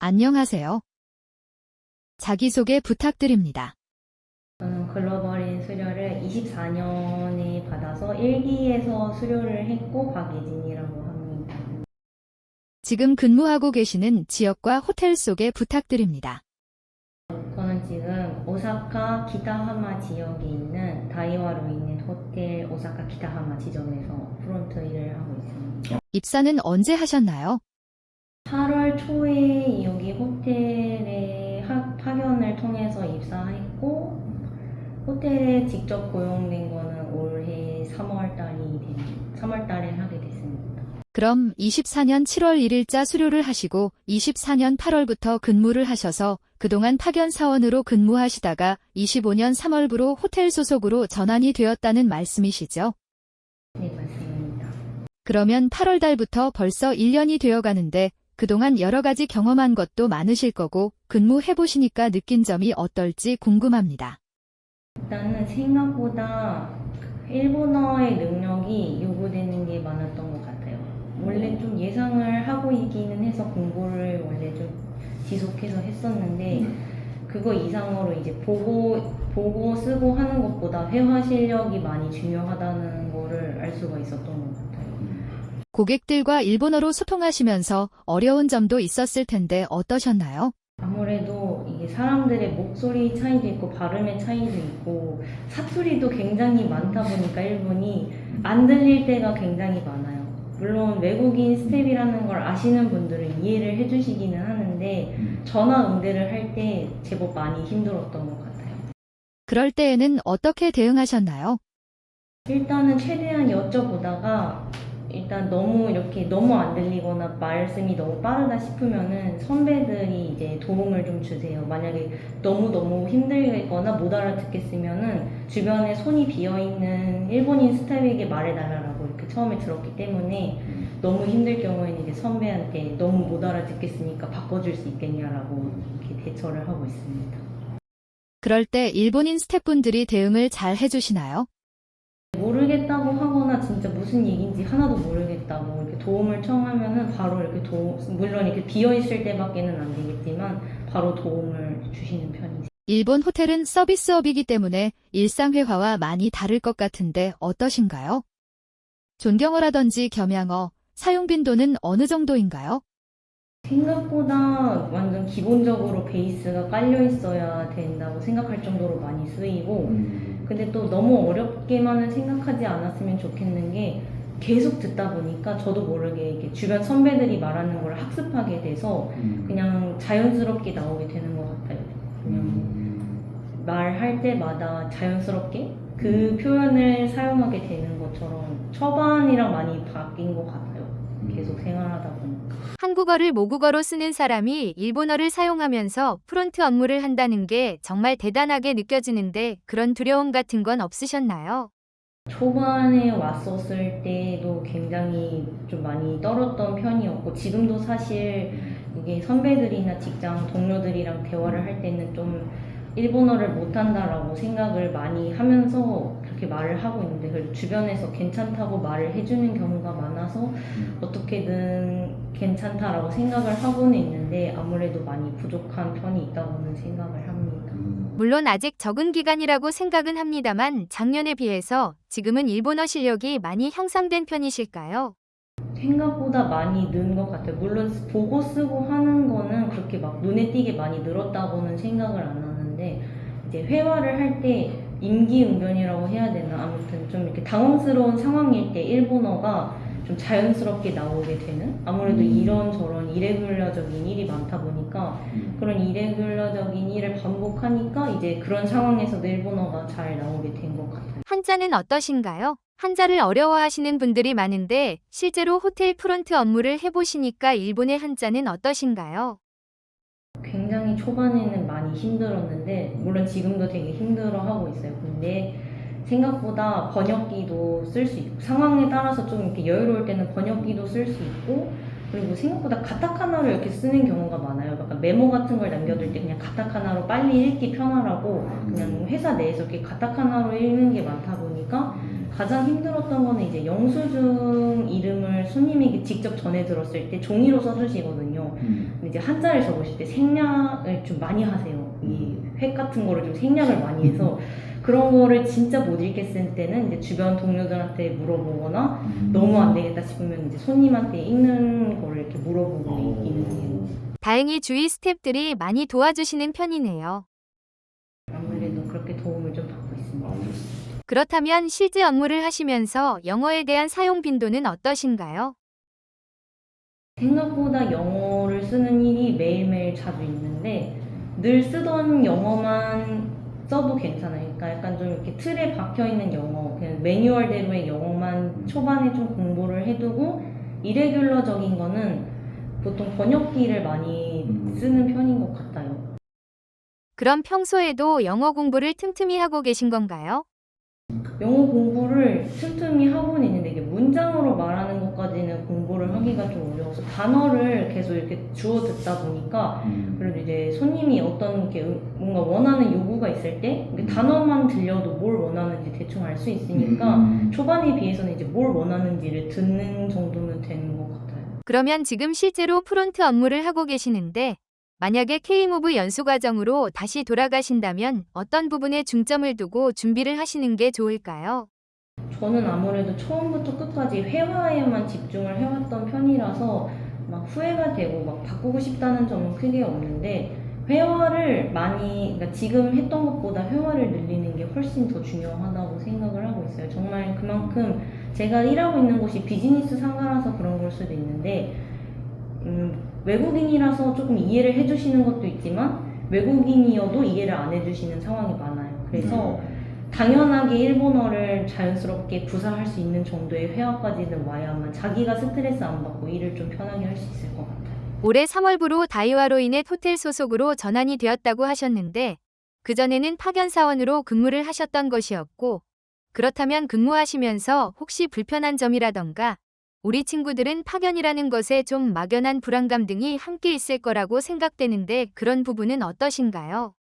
안녕하세요. 자기소개 부탁드립니다. 저는 글로벌인 수료를 24년에 받아서 1기에서 수료를 했고 박예진이라고 합니다. 지금 근무하고 계시는 지역과 호텔 소개 부탁드립니다. 저는 지금 오사카 기타하마 지역에 있는 다이와로 있는 호텔 오사카 기타하마 지점에서 프론트 일을 하고 있습니다. 입사는 언제 하셨나요? 8월 초에 여기 호텔에 하- 파견을 통해서 입사했고 호텔에 직접 고용된 거는 올해 3월 달이 된 3월 달에 하게 됐습니다. 그럼 24년 7월 1일자 수료를 하시고 24년 8월부터 근무를 하셔서 그동안 파견 사원으로 근무하시다가 25년 3월부로 호텔 소속으로 전환이 되었다는 말씀이시죠? 네, 맞습니다. 그러면 8월 달부터 벌써 1년이 되어 가는데 그동안 여러 가지 경험한 것도 많으실 거고 근무해 보시니까 느낀 점이 어떨지 궁금합니다. 일단은 생각보다 일본어의 능력이 요구되는 게 많았던 것 같아요. 원래 좀 예상을 하고 있기는 해서 공부를 원래 좀 지속해서 했었는데 그거 이상으로 이제 보고 보고 쓰고 하는 것보다 회화 실력이 많이 중요하다는 거를 알 수가 있었던 것 같아요. 고객들과 일본어로 소통하시면서 어려운 점도 있었을 텐데 어떠셨나요? 아무래도 이게 사람들의 목소리 차이도 있고 발음의 차이도 있고 사투리도 굉장히 많다 보니까 일본이 안 들릴 때가 굉장히 많아요. 물론 외국인 스텝이라는 걸 아시는 분들은 이해를 해주시기는 하는데 전화 응대를 할 때 제법 많이 힘들었던 것 같아요. 그럴 때에는 어떻게 대응하셨나요? 일단은 최대한 여쭤보다가 일단 너무 이렇게 너무 안 들리거나 말씀이 너무 빠르다 싶으면은 선배들이 이제 도움을 좀 주세요. 만약에 너무 너무 힘들거나 못 알아듣겠으면은 주변에 손이 비어 있는 일본인 스타일에게 말해달라고 이렇게 처음에 들었기 때문에 너무 힘들 경우에는 이제 선배한테 너무 못 알아듣겠으니까 바꿔줄 수 있겠냐라고 이렇게 대처를 하고 있습니다. 그럴 때 일본인 스태프분들이 대응을 잘 해주시나요? 모르겠다고 하거나 진짜 무슨 얘기인지 하나도 모르겠다고 이렇게 도움을 청하면은 바로 이렇게 도움, 물론 이렇게 비어 있을 때밖에는 안 되겠지만 바로 도움을 주시는 편이죠. 일본 호텔은 서비스업이기 때문에 일상회화와 많이 다를 것 같은데 어떠신가요? 존경어라든지 겸양어, 사용 빈도는 어느 정도인가요? 생각보다 완전 기본적으로 베이스가 깔려 있어야 된다고 생각할 정도로 많이 쓰이고 근데 또 너무 어렵게만은 생각하지 않았으면 좋겠는 게 계속 듣다 보니까 저도 모르게 이렇게 주변 선배들이 말하는 걸 학습하게 돼서 그냥 자연스럽게 나오게 되는 것 같아요. 그냥 말할 때마다 자연스럽게 그 표현을 사용하게 되는 것처럼 초반이랑 많이 바뀐 것 같아요. 계속 생활하다 보니까. 한국어를 모국어로 쓰는 사람이 일본어를 사용하면서 프론트 업무를 한다는 게 정말 대단하게 느껴지는데 그런 두려움 같은 건 없으셨나요? 초반에 왔었을 때도 굉장히 좀 많이 떨었던 편이었고 지금도 사실 이게 선배들이나 직장 동료들이랑 대화를 할 때는 좀 일본어를 못한다라고 생각을 많이 하면서 그렇게 말을 하고 있는데 그래도 주변에서 괜찮다고 말을 해주는 경우가 많아서 어떻게든 괜찮다라고 생각을 하고는 있는데 아무래도 많이 부족한 편이 있다고는 생각을 합니다. 물론 아직 적은 기간이라고 생각은 합니다만 작년에 비해서 지금은 일본어 실력이 많이 향상된 편이실까요? 생각보다 많이 는 것 같아요. 물론 보고 쓰고 하는 거는 그렇게 막 눈에 띄게 많이 늘었다고는 생각을 안 하는데 이제 회화를 할 때 임기응변이라고 해야 되나 아무튼 좀 이렇게 당황스러운 상황일 때 일본어가 좀 자연스럽게 나오게 되는 아무래도 이런 저런 이레귤러적인 일이 많다 보니까 그런 이레귤러적인 일을 반복하니까 이제 그런 상황에서도 일본어가 잘 나오게 된 것 같아요. 한자는 어떠신가요? 한자를 어려워하시는 분들이 많은데 실제로 호텔 프론트 업무를 해보시니까 일본의 한자는 어떠신가요? 굉장히 초반에는 많이 힘들었는데 물론 지금도 되게 힘들어하고 있어요. 근데 생각보다 번역기도 쓸 수 있고 상황에 따라서 좀 이렇게 여유로울 때는 번역기도 쓸 수 있고 그리고 생각보다 가타카나를 이렇게 쓰는 경우가 많아요. 약간 메모 같은 걸 남겨둘 때 그냥 가타카나로 빨리 읽기 편하라고 그냥 회사 내에서 이렇게 가타카나로 읽는 게 많다 보니까 가장 힘들었던 거는 이제 영수증 이름을 손님에게 직접 전해 들었을 때 종이로 써주시거든요. 음. 근데 이제 한자를 적으실 때 생략을 좀 많이 하세요. 이 획 같은 거를 좀 생략을 많이 해서 그런 거를 진짜 못 읽겠을 때는 이제 주변 동료들한테 물어보거나 음. 너무 안 되겠다 싶으면 이제 손님한테 읽는 거를 이렇게 물어보고 오. 읽는 게 다행히 주위 스탭들이 많이 도와주시는 편이네요. 아무래도 그렇게 도움을 좀 받고 있습니다. 알겠습니다. 그렇다면 실제 업무를 하시면서 영어에 대한 사용 빈도는 어떠신가요? 생각보다 영어를 쓰는 일이 매일매일 자주 있는데 늘 쓰던 영어만 써도 괜찮아요. 그러니까 약간 좀 이렇게 틀에 박혀 있는 영어, 그냥 매뉴얼대로의 영어만 초반에 좀 공부를 해두고 이레귤러적인 거는 보통 번역기를 많이 음. 쓰는 편인 것 같아요. 그럼 평소에도 영어 공부를 틈틈이 하고 계신 건가요? 영어 공부를 틈틈이 하고는 있는데 이게 문장으로 말하는 것까지는 공부를 하기가 좀 어려워서 단어를 계속 이렇게 주워 듣다 보니까 음. 그래도 이제 손님이 어떤 음- 뭔가 원하는 요구가 있을 때 이게 단어만 들려도 뭘 원하는지 대충 알 수 있으니까 음. 초반에 비해서는 이제 뭘 원하는지를 듣는 정도는 되는 것 같아요. 그러면 지금 실제로 프론트 업무를 하고 계시는데 만약에 K무브 연수 과정으로 다시 돌아가신다면 어떤 부분에 중점을 두고 준비를 하시는 게 좋을까요? 저는 아무래도 처음부터 끝까지 회화에만 집중을 해왔던 편이라서 막 후회가 되고 막 바꾸고 싶다는 점은 크게 없는데 회화를 많이 그러니까 지금 했던 것보다 회화를 늘리는 게 훨씬 더 중요하다고 생각을 하고 있어요. 정말 그만큼 제가 일하고 있는 곳이 비즈니스 상가라서 그런 걸 수도 있는데 음, 외국인이라서 조금 이해를 해주시는 것도 있지만 외국인이어도 이해를 안 해주시는 상황이 많아요. 그래서 네. 당연하게 일본어를 자연스럽게 구사할 수 있는 정도의 회화까지는 와야만 자기가 스트레스 안 받고 일을 좀 편하게 할 수 있을 것 같아요. 올해 3월부로 다이와로 인해 호텔 소속으로 전환이 되었다고 하셨는데 그전에는 파견 사원으로 근무를 하셨던 것이었고 그렇다면 근무하시면서 혹시 불편한 점이라던가 우리 친구들은 파견이라는 것에 좀 막연한 불안감 등이 함께 있을 거라고 생각되는데 그런 부분은 어떠신가요?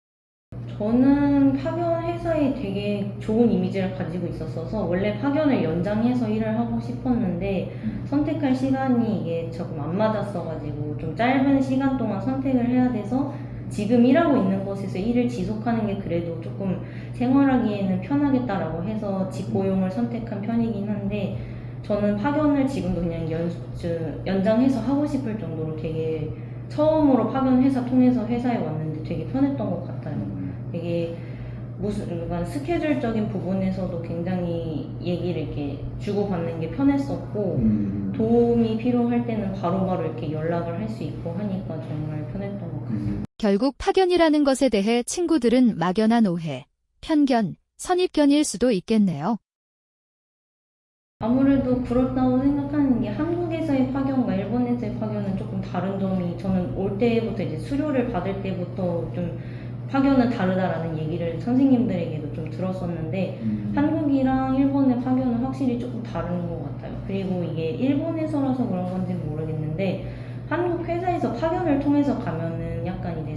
저는 파견 회사에 되게 좋은 이미지를 가지고 있었어서 원래 파견을 연장해서 일을 하고 싶었는데 선택할 시간이 이게 조금 안 맞았어가지고 좀 짧은 시간 동안 선택을 해야 돼서 지금 일하고 있는 곳에서 일을 지속하는 게 그래도 조금 생활하기에는 편하겠다라고 해서 직고용을 선택한 편이긴 한데 저는 파견을 지금도 그냥 연, 저, 연장해서 하고 싶을 정도로 되게 처음으로 파견 회사 통해서 회사에 왔는데 되게 편했던 것 같아요. 되게 무슨 스케줄적인 부분에서도 굉장히 얘기를 이렇게 주고받는 게 편했었고 음. 도움이 필요할 때는 바로바로 이렇게 연락을 할 수 있고 하니까 정말 편했던 것 같아요. 음. 결국 파견이라는 것에 대해 친구들은 막연한 오해, 편견, 선입견일 수도 있겠네요. 아무래도 그렇다고 생각하는 게 한국에서의 파견과 일본에서의 파견은 조금 다른 점이 저는 올 때부터 이제 수료를 받을 때부터 좀 파견은 다르다라는 얘기를 선생님들에게도 좀 들었었는데 음. 한국이랑 일본의 파견은 확실히 조금 다른 것 같아요. 그리고 이게 일본에서라서 그런 건지 모르겠는데 한국 회사에서 파견을 통해서 가면은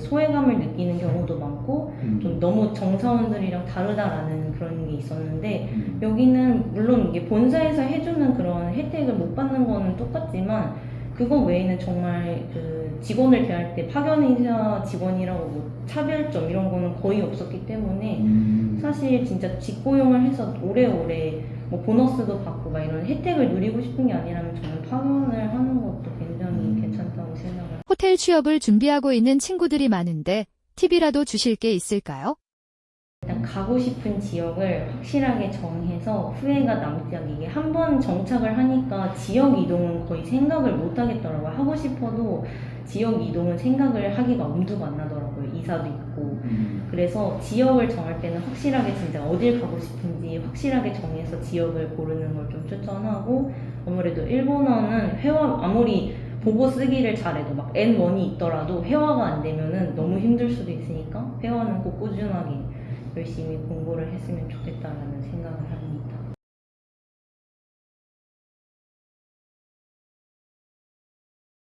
소외감을 느끼는 경우도 많고 음. 좀 너무 정사원들이랑 다르다라는 그런 게 있었는데 음. 여기는 물론 이게 본사에서 해주는 그런 혜택을 못 받는 거는 똑같지만 그거 외에는 정말 그 직원을 대할 때 파견인사 직원이라고 뭐 차별점 이런 거는 거의 없었기 때문에 음. 사실 진짜 직고용을 해서 오래오래 뭐 보너스도 받고 막 이런 혜택을 누리고 싶은 게 아니라면 저는 파견을 하는 것도 굉장히 음. 괜찮다고 생각을 호텔 취업을 준비하고 있는 친구들이 많은데 팁이라도 주실 게 있을까요? 일단 가고 싶은 지역을 확실하게 정해서 후회가 남지 않게 이게 한 번 정착을 하니까 지역 이동은 거의 생각을 못 하겠더라고요. 하고 싶어도 지역 이동은 생각을 하기가 엄두가 안 나더라고요. 이사도 있고. 음. 그래서 지역을 정할 때는 확실하게 진짜 어딜 가고 싶은지 확실하게 정해서 지역을 고르는 걸 좀 추천하고 아무래도 일본어는 회화 아무리 보고 쓰기를 잘해도 막 N1이 있더라도 회화가 안 되면은 너무 힘들 수도 있으니까 회화는 꼭 꾸준하게 열심히 공부를 했으면 좋겠다라는 생각을 합니다.